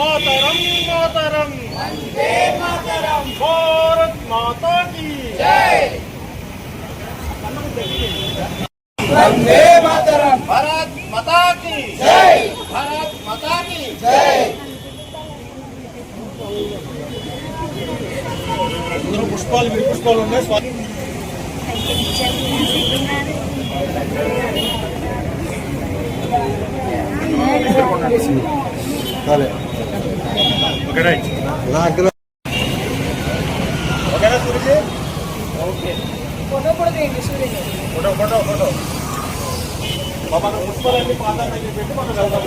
మాతరం మాతరం. భారత్ మాతా కీ. వందే మాతరం. భారత్ మాతా కీ. జై. భారత్ మాతా కీ. జై. అందరూ పుష్పాలు మీరు పుష్పాలు ఉన్నాయి. స్వామి ఓకేనా ఓకేనా ఓకే ఫోటో సూర్యుడు ఫోటో ఫోటో ఫోటో మన పుష్పాలన్నీ పాదాన్ని పెట్టి మనం వెళ్దాం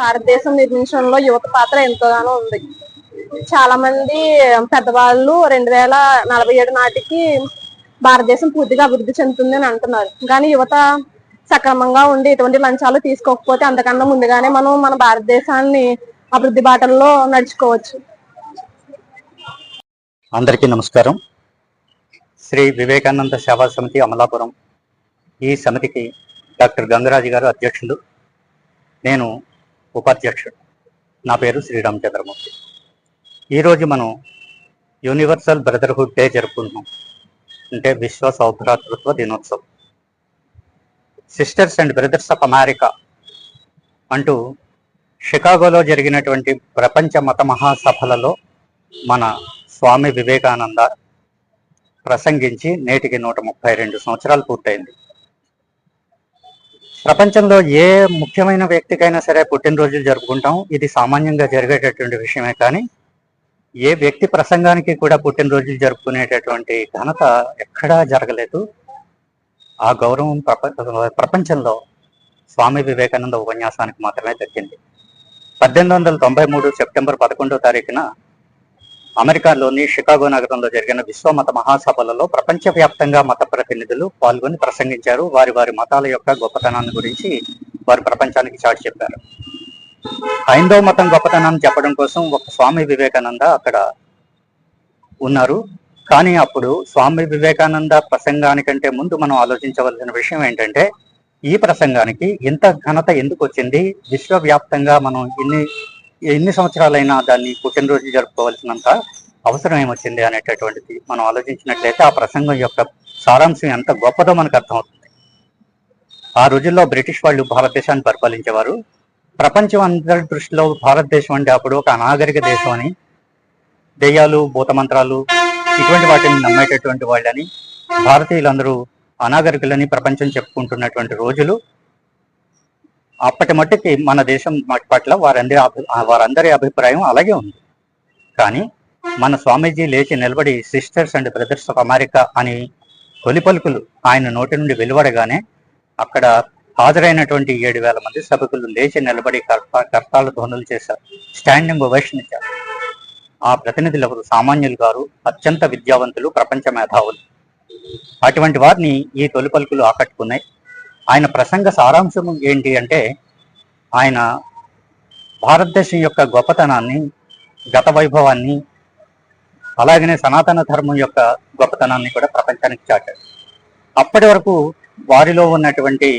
భారతదేశం నిర్మించడంలో యువత పాత్ర ఎంతగానో ఉంది. చాలా మంది పెద్దవాళ్ళు రెండు వేల నలభై ఏడు నాటికి భారతదేశం పూర్తిగా అభివృద్ధి చెందుతుంది అని అంటున్నారు. కానీ యువత సక్రమంగా ఉండి ఎటువంటి లంచాలు తీసుకోకపోతే అంతకన్నా ముందుగానే మనం మన భారతదేశాన్ని అభివృద్ధి బాటల్లో నడుచుకోవచ్చు. అందరికీ నమస్కారం. శ్రీ వివేకానంద సేవా సమితి అమలాపురం. ఈ సమితికి డాక్టర్ గంగరాజు గారు అధ్యక్షులు. నేను ఉపాధ్యక్షుడు. నా పేరు శ్రీరామ్ చంద్రమూర్తి ఈరోజు మనం యూనివర్సల్ బ్రదర్హుడ్ డే జరుపుకుంటున్నాం. అంటే విశ్వ సౌభ్రాతృత్వ దినోత్సవం. Sisters and brothers of America అంటూ షికాగోలో జరిగినటువంటి ప్రపంచ మత మహాసభలలో మన స్వామి వివేకానంద ప్రసంగించి నేటికి నూట ముప్పై రెండు సంవత్సరాలు పూర్తయింది. ప్రపంచంలో ఏ ముఖ్యమైన వ్యక్తికైనా సరే పుట్టినరోజులు జరుపుకుంటాం. ఇది సామాన్యంగా జరిగేటటువంటి విషయమే కానీ ఏ వ్యక్తి ప్రసంగానికి కూడా పుట్టినరోజులు జరుపుకునేటటువంటి ఘనత ఎక్కడా జరగలేదు. ఆ గౌరవం ప్రప ప్రపంచంలో స్వామి వివేకానంద ఉపన్యాసానికి మాత్రమే దక్కింది. పద్దెనిమిది వందల తొంభై మూడు సెప్టెంబర్ పదకొండో తారీఖున అమెరికాలోని షికాగో నగరంలో జరిగిన విశ్వమత మహాసభలలో ప్రపంచవ్యాప్తంగా మత ప్రతినిధులు పాల్గొని ప్రసంగించారు. వారి వారి మతాల యొక్క గొప్పతనాన్ని గురించి వారు ప్రపంచానికి చాటి చెప్పారు. హైందవ మతం గొప్పతనాన్ని చెప్పడం కోసం ఒక స్వామి వివేకానంద అక్కడ ఉన్నారు. కానీ అప్పుడు స్వామి వివేకానంద ప్రసంగానికంటే ముందు మనం ఆలోచించవలసిన విషయం ఏంటంటే ఈ ప్రసంగానికి ఇంత ఘనత ఎందుకు వచ్చింది? విశ్వవ్యాప్తంగా మనం ఇన్ని ఎన్ని సంవత్సరాలైనా దాన్ని పుట్టినరోజు జరుపుకోవాల్సినంత అవసరం ఏమొచ్చింది అనేటటువంటిది మనం ఆలోచించినట్లయితే ఆ ప్రసంగం యొక్క సారాంశం ఎంత గొప్పదో మనకు అర్థమవుతుంది. ఆ రోజుల్లో బ్రిటిష్ వాళ్ళు భారతదేశాన్ని పరిపాలించేవారు. ప్రపంచం అందరి దృష్టిలో భారతదేశం అంటే అప్పుడు ఒక అనాగరిక దేశం అని దెయ్యాలు భూతమంత్రాలు ఇటువంటి వాటిని నమ్మేటటువంటి వాళ్ళని భారతీయులందరూ అనాగరికులని ప్రపంచం చెప్పుకుంటున్నటువంటి రోజులు అప్పటి మట్టుకి మన దేశం పట్ల వారందరి వారందరి అభిప్రాయం అలాగే ఉంది. కానీ మన స్వామీజీ లేచి నిలబడి sisters and brothers of America అని తొలి పలుకులు ఆయన నోటి నుండి వెలువడగానే అక్కడ హాజరైనటువంటి ఏడు వేల మంది సభకులు లేచి నిలబడి కర్త కర్తాల ధ్వనులు చేశారు. స్టాండింగ్ ఓవేషన్ ఇచ్చారు. ఆ ప్రతినిధులు ఎవరు? సామాన్యులు గారు అత్యంత విద్యావంతులు ప్రపంచ మేధావులు. అటువంటి వారిని ఈ తొలి పలుకులు ఆకట్టుకున్నాయి. ఆయన ప్రసంగ సారాంశం ఏంటి అంటే ఆయన భారతదేశం యొక్క గొప్పతనాన్ని గత వైభవాన్ని అలాగనే సనాతన ధర్మం యొక్క గొప్పతనాన్ని కూడా ప్రపంచానికి చాటారు అప్పటి వరకు వారిలో ఉన్నటువంటి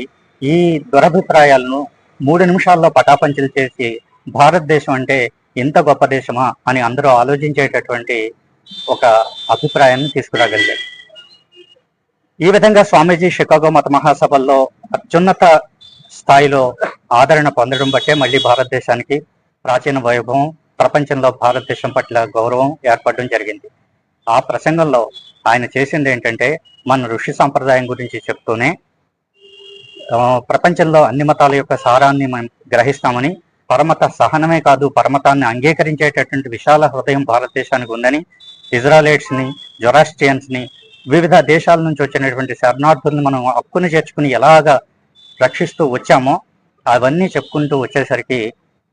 ఈ దురభిప్రాయాలను మూడు నిమిషాల్లో పటాపంచలు చేసి భారతదేశం అంటే ఇంత గొప్ప దేశమా అని అందరూ ఆలోచించేటటువంటి ఒక అభిప్రాయాన్ని తీసుకురాగలిగారు. ఈ విధంగా స్వామీజీ షికాగో మత మహాసభల్లో అత్యున్నత స్థాయిలో ఆదరణ పొందడం బట్టే మళ్ళీ భారతదేశానికి ప్రాచీన వైభవం ప్రపంచంలో భారతదేశం పట్ల గౌరవం ఏర్పడడం జరిగింది. ఆ ప్రసంగంలో ఆయన చేసింది ఏంటంటే మన ఋషి సంప్రదాయం గురించి చెప్తూనే ప్రపంచంలో అన్ని మతాల యొక్క సారాన్ని మనం గ్రహిస్తామని పరమత సహనమే కాదు పరమతాన్ని అంగీకరించేటటువంటి విశాల హృదయం భారతదేశానికి ఉందని ఇజ్రాలేట్స్ని జొరాస్ట్రియన్స్ని వివిధ దేశాల నుంచి వచ్చినటువంటి శరణార్థులను మనం హక్కుని చేర్చుకుని ఎలాగా రక్షిస్తూ వచ్చామో అవన్నీ చెప్పుకుంటూ వచ్చేసరికి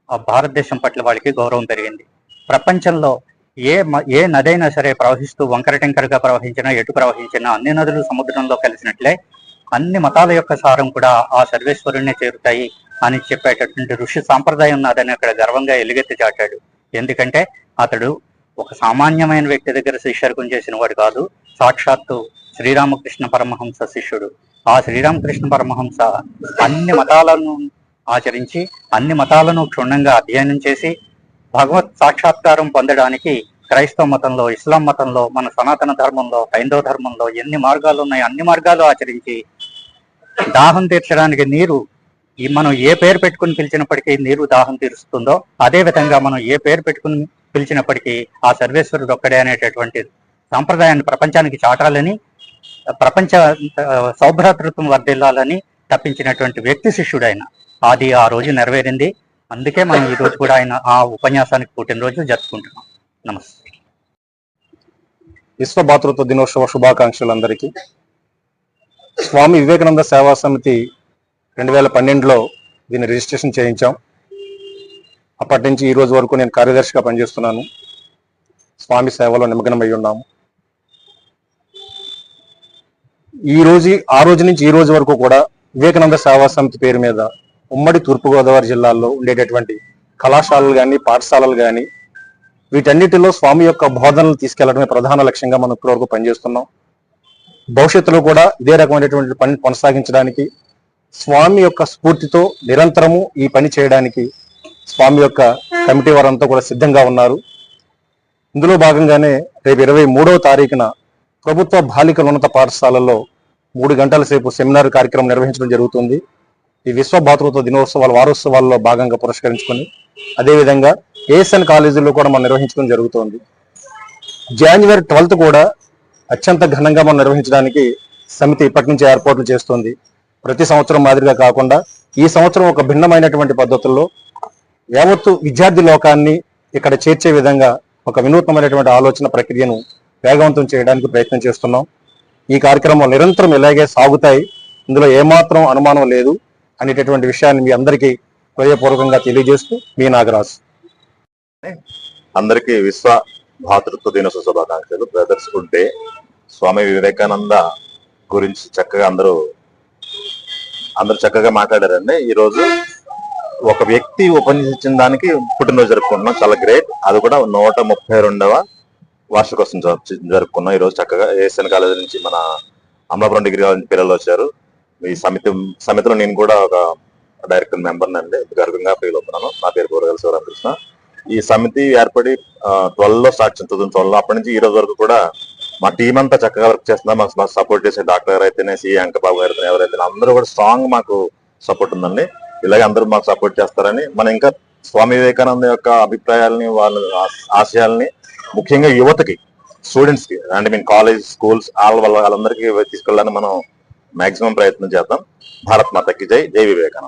ఆ భారతదేశం పట్ల వాళ్ళకి గౌరవం పెరిగింది. ప్రపంచంలో ఏ ఏ నదైనా సరే ప్రవహిస్తూ వంకర టెంకరగా ప్రవహించినా ఎటు ప్రవహించినా అన్ని నదులు సముద్రంలో కలిసినట్లే అన్ని మతాల యొక్క సారం కూడా ఆ సర్వేశ్వరుణ్ణి చేరుతాయి అని చెప్పేటటువంటి ఋషి సాంప్రదాయం నాదని అక్కడ గర్వంగా ఎలుగెత్తి చాటాడు. ఎందుకంటే అతడు ఒక సామాన్యమైన వ్యక్తి దగ్గర శిష్యర్కం చేసిన వాడు కాదు. సాక్షాత్తు శ్రీరామకృష్ణ పరమహంస శిష్యుడు. ఆ శ్రీరామకృష్ణ పరమహంస అన్ని మతాలను ఆచరించి అన్ని మతాలను క్షుణ్ణంగా అధ్యయనం చేసి భగవత్ సాక్షాత్కారం పొందడానికి క్రైస్తవ మతంలో ఇస్లాం మతంలో మన సనాతన ధర్మంలో హైందవ ధర్మంలో ఎన్ని మార్గాలు ఉన్నాయి అన్ని మార్గాలు ఆచరించి దాహం తీర్చడానికి నీరు ఈ మనం ఏ పేరు పెట్టుకుని పిలిచినప్పటికీ నీరు దాహం తీరుస్తుందో అదే విధంగా మనం ఏ పేరు పెట్టుకుని పిలిచినప్పటికీ ఆ సర్వేశ్వరుడు ఒక్కడే అనేటటువంటి సాంప్రదాయాన్ని ప్రపంచానికి చాటాలని ప్రపంచ సౌభ్రాతృత్వం వర్ధిల్లాలని తప్పించినటువంటి వ్యక్తి శిష్యుడు ఆయన అది ఆ రోజు నెరవేరింది. అందుకే మనం ఈ రోజు కూడా ఆయన ఆ ఉపన్యాసానికి పుట్టినరోజు జరుపుకుంటున్నాం. నమస్తే. విశ్వ భాతృత్వ దినోత్సవ శుభాకాంక్షలందరికీ. స్వామి వివేకానంద సేవా సమితి రెండు వేల పన్నెండులో దీన్ని రిజిస్ట్రేషన్ చేయించాం. అప్పటి నుంచి ఈ రోజు వరకు నేను కార్యదర్శిగా పనిచేస్తున్నాను. స్వామి సేవలో నిమగ్నమై ఉన్నాము. ఈ రోజు ఆ రోజు నుంచి ఈ రోజు వరకు కూడా వివేకానంద సేవా సమితి పేరు మీద ఉమ్మడి తూర్పుగోదావరి జిల్లాలో ఉండేటటువంటి కళాశాలలు కానీ పాఠశాలలు కానీ వీటన్నిటిలో స్వామి యొక్క బోధనలు తీసుకెళ్ళడమే ప్రధాన లక్ష్యంగా మనం ఇప్పటివరకు పనిచేస్తున్నాం. భవిష్యత్తులో కూడా ఇదే రకమైనటువంటి పని కొనసాగించడానికి స్వామి యొక్క స్ఫూర్తితో నిరంతరము ఈ పని చేయడానికి స్వామి యొక్క కమిటీ వారంతా కూడా సిద్ధంగా ఉన్నారు. ఇందులో భాగంగానే రేపు ఇరవై మూడవ తారీఖున ప్రభుత్వ బాలికల ఉన్నత పాఠశాలలో మూడు గంటల సేపు సెమినార్ కార్యక్రమం నిర్వహించడం జరుగుతుంది. ఈ విశ్వ భాతృత్వ దినోత్సవాల వారోత్సవాల్లో భాగంగా పురస్కరించుకొని అదేవిధంగా ఏఎస్ఎన్ కాలేజీలో కూడా మనం నిర్వహించడం జరుగుతోంది. జనవరి ట్వెల్త్ కూడా అత్యంత ఘనంగా మనం నిర్వహించడానికి సమితి ఇప్పటి నుంచి ఏర్పాట్లు చేస్తుంది. ప్రతి సంవత్సరం మాదిరిగా కాకుండా ఈ సంవత్సరం ఒక భిన్నమైనటువంటి పద్ధతుల్లో యావత్తు విద్యార్థి లోకాన్ని ఇక్కడ చేర్చే విధంగా ఒక వినూత్నమైనటువంటి ఆలోచన ప్రక్రియను వేగవంతం చేయడానికి ప్రయత్నం చేస్తున్నాం. ఈ కార్యక్రమం నిరంతరం ఇలాగే సాగుతాయి. ఇందులో ఏమాత్రం అనుమానం లేదు అనేటటువంటి విషయాన్ని మీ అందరికీ హృదయపూర్వకంగా తెలియజేస్తూ మీ నాగరాజు. అందరికీ విశ్వ భాతృత్వ దినోత్సవ శుభాకాంక్షలు. బ్రదర్స్ డే స్వామి వివేకానంద గురించి చక్కగా అందరూ అందరూ చక్కగా మాట్లాడారండి. ఈ రోజు ఒక వ్యక్తి ఉపన్యసించిన దానికి పుట్టినరోజు జరుపుకుంటున్నాం. చాలా గ్రేట్ అది కూడా నూట ముప్పై రెండవ వార్షికోత్సవం జరుపుకున్నాం. ఈరోజు చక్కగా ఏఎస్ఎన్ కాలేజ్ నుంచి మన అమలాపురం డిగ్రీ కాలేజ్ నుంచి పిల్లలు వచ్చారు. ఈ సమితి సమితిలో నేను కూడా ఒక డైరెక్టర్ మెంబర్ అండి. గర్వంగా ఫీల్ అవుతున్నాను. నా పేరు గోరగల శివరామకృష్ణ. ఈ సమితి ఏర్పడి ట్వెల్వ్లో స్టార్ట్ టూ థౌసండ్ ట్వెల్వ్ అప్పటి నుంచి ఈ రోజు వరకు కూడా మా టీం అంతా చక్కగా వర్క్ చేస్తున్నా మాకు మాకు సపోర్ట్ చేసే డాక్టర్ గారు అయితేనే సి అంకబాబు గారు అయితే ఎవరైతే అందరూ కూడా స్ట్రాంగ్ మాకు సపోర్ట్ ఉందండి. ఇలాగే అందరూ మాకు సపోర్ట్ చేస్తారని. మనం ఇంకా స్వామి వివేకానంద యొక్క అభిప్రాయాలని వాళ్ళ ఆశయాల్ని ముఖ్యంగా యువతకి స్టూడెంట్స్కి అంటే మీన్ కాలేజ్ స్కూల్స్ వాళ్ళ వాళ్ళ వాళ్ళందరికీ తీసుకెళ్ళడానికి మనం మాక్సిమం ప్రయత్నం చేద్దాం. భారత్ మాతకి జై జై వివేకానంద.